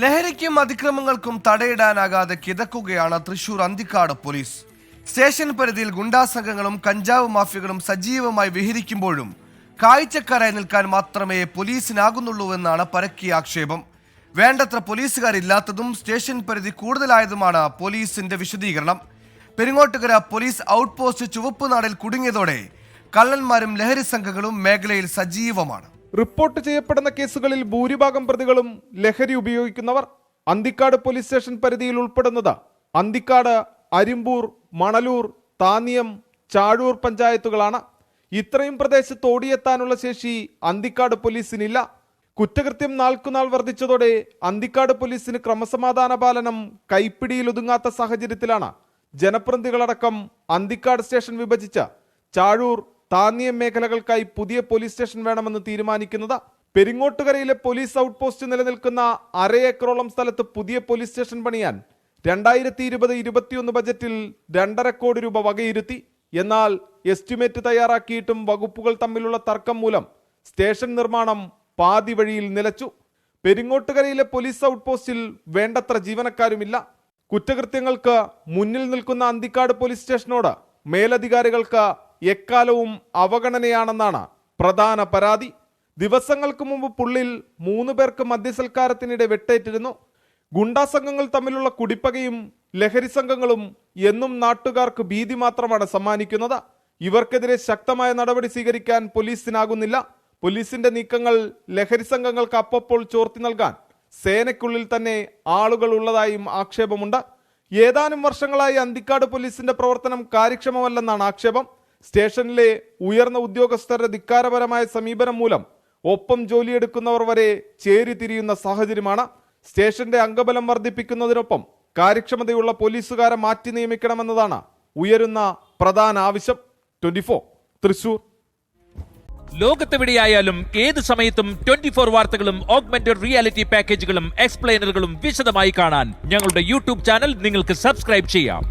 ലഹരിക്കും അതിക്രമങ്ങൾക്കും തടയിടാനാകാതെ കിതക്കുകയാണ് തൃശൂർ അന്തിക്കാട് പോലീസ്. സ്റ്റേഷൻ പരിധിയിൽ ഗുണ്ടാസംഘങ്ങളും കഞ്ചാവ് മാഫിയകളും സജീവമായി വിഹരിക്കുമ്പോഴും കാഴ്ചക്കാരായി നിൽക്കാൻ മാത്രമേ പോലീസിനാകുന്നുള്ളൂവെന്നാണ് പരക്കിയ ആക്ഷേപം. വേണ്ടത്ര പോലീസുകാരില്ലാത്തതും സ്റ്റേഷൻ പരിധി കൂടുതലായതുമാണ് പോലീസിന്റെ വിശദീകരണം. പെരിങ്ങോട്ടുകര പോലീസ് ഔട്ട് പോസ്റ്റ് ചുവപ്പ് നാടിൽ കുടുങ്ങിയതോടെ കള്ളന്മാരും ലഹരി സംഘങ്ങളും മേഖലയിൽ സജീവമാണ്. റിപ്പോർട്ട് ചെയ്യപ്പെടുന്ന കേസുകളിൽ ഭൂരിഭാഗം പ്രതികളും ലഹരി ഉപയോഗിക്കുന്നവർ അന്തിക്കാട് പോലീസ് സ്റ്റേഷൻ പരിധിയിൽ ഉൾപ്പെടുന്നത്. അന്തിക്കാട് അരിമ്പൂർ മണലൂർ താന്നിയം ചാഴൂർ പഞ്ചായത്തുകളാണ്. ഇത്രയും പ്രദേശത്ത് ഓടിയെത്താനുള്ള ശേഷി അന്തിക്കാട് പോലീസിനില്ല. കുറ്റകൃത്യം നാൾക്കുനാൾ വർദ്ധിച്ചതോടെ അന്തിക്കാട് പോലീസിന് ക്രമസമാധാന പാലനം കൈപ്പിടിയിൽ ഒതുങ്ങാത്ത സാഹചര്യത്തിലാണ്. ജനപ്രതിനിധികളടക്കം അന്തിക്കാട് സ്റ്റേഷൻ വിഭജിച്ച ചാഴൂർ താന്നിയം മേഖലകൾക്കായി പുതിയ പോലീസ് സ്റ്റേഷൻ വേണമെന്ന് തീരുമാനിക്കുന്നത് പെരിങ്ങോട്ടുകരയിലെ പോലീസ് ഔട്ട് പോസ്റ്റ് നിലനിൽക്കുന്ന അര ഏക്കറോളം സ്ഥലത്ത് പുതിയ പോലീസ് സ്റ്റേഷൻ പണിയാൻ രണ്ടായിരത്തി ഇരുപത് ഇരുപത്തിയൊന്ന് ബജറ്റിൽ രണ്ടര കോടി രൂപ വകയിരുത്തി. എന്നാൽ എസ്റ്റിമേറ്റ് തയ്യാറാക്കിയിട്ടും വകുപ്പുകൾ തമ്മിലുള്ള തർക്കം മൂലം സ്റ്റേഷൻ നിർമ്മാണം പാതി വഴിയിൽ നിലച്ചു. പെരിങ്ങോട്ടുകരയിലെ പോലീസ് ഔട്ട് പോസ്റ്റിൽ വേണ്ടത്ര ജീവനക്കാരുമില്ല. കുറ്റകൃത്യങ്ങൾക്ക് മുന്നിൽ നിൽക്കുന്ന അന്തിക്കാട് പോലീസ് സ്റ്റേഷനോട് മേലധികാരികൾക്ക് എക്കാലവും അവഗണനയാണെന്നാണ് പ്രധാന പരാതി. ദിവസങ്ങൾക്ക് മുമ്പ് പുള്ളിൽ മൂന്ന് പേർക്ക് മദ്യസൽക്കാരത്തിനിടെ വെട്ടേറ്റിരുന്നു. ഗുണ്ടാ സംഘങ്ങൾ തമ്മിലുള്ള കുടിപ്പകയും ലഹരി സംഘങ്ങളും എന്നും നാട്ടുകാർക്ക് ഭീതി മാത്രമാണ് സമ്മാനിക്കുന്നത്. ഇവർക്കെതിരെ ശക്തമായ നടപടി സ്വീകരിക്കാൻ പോലീസിനാകുന്നില്ല. പോലീസിന്റെ നീക്കങ്ങൾ ലഹരി സംഘങ്ങൾക്ക് അപ്പപ്പോൾ ചോർത്തി നൽകാൻ സേനയ്ക്കുള്ളിൽ തന്നെ ആളുകൾ ഉള്ളതായും ആക്ഷേപമുണ്ട്. ഏതാനും വർഷങ്ങളായി അന്തിക്കാട് പോലീസിന്റെ പ്രവർത്തനം കാര്യക്ഷമമല്ലെന്നാണ് ആക്ഷേപം. സ്റ്റേഷനിലെ ഉയർന്ന ഉദ്യോഗസ്ഥരുടെ ധിക്കാരപരമായ സമീപനം മൂലം ഒപ്പം ജോലിയെടുക്കുന്നവർ വരെ ചേരി തിരിയുന്ന സാഹചര്യമാണ് സ്റ്റേഷന്റെ അംഗബലം വർദ്ധിപ്പിക്കുന്നതിനൊപ്പം കാര്യക്ഷമതയുള്ള പോലീസുകാരെ മാറ്റി നിയമിക്കണമെന്നതാണ് ഉയരുന്ന പ്രധാന ആവശ്യം. Twenty four Thrissur. ലോകത്തെവിടെയായാലും ഏത് സമയത്തും ട്വന്റി ഫോർ വാർത്തകളും ഓഗ്മെന്റഡ് റിയാലിറ്റി പാക്കേജുകളും എക്സ്പ്ലെയിനറുകളും വിശദമായി കാണാൻ ഞങ്ങളുടെ യൂട്യൂബ് ചാനൽ നിങ്ങൾക്ക് സബ്സ്ക്രൈബ് ചെയ്യാം.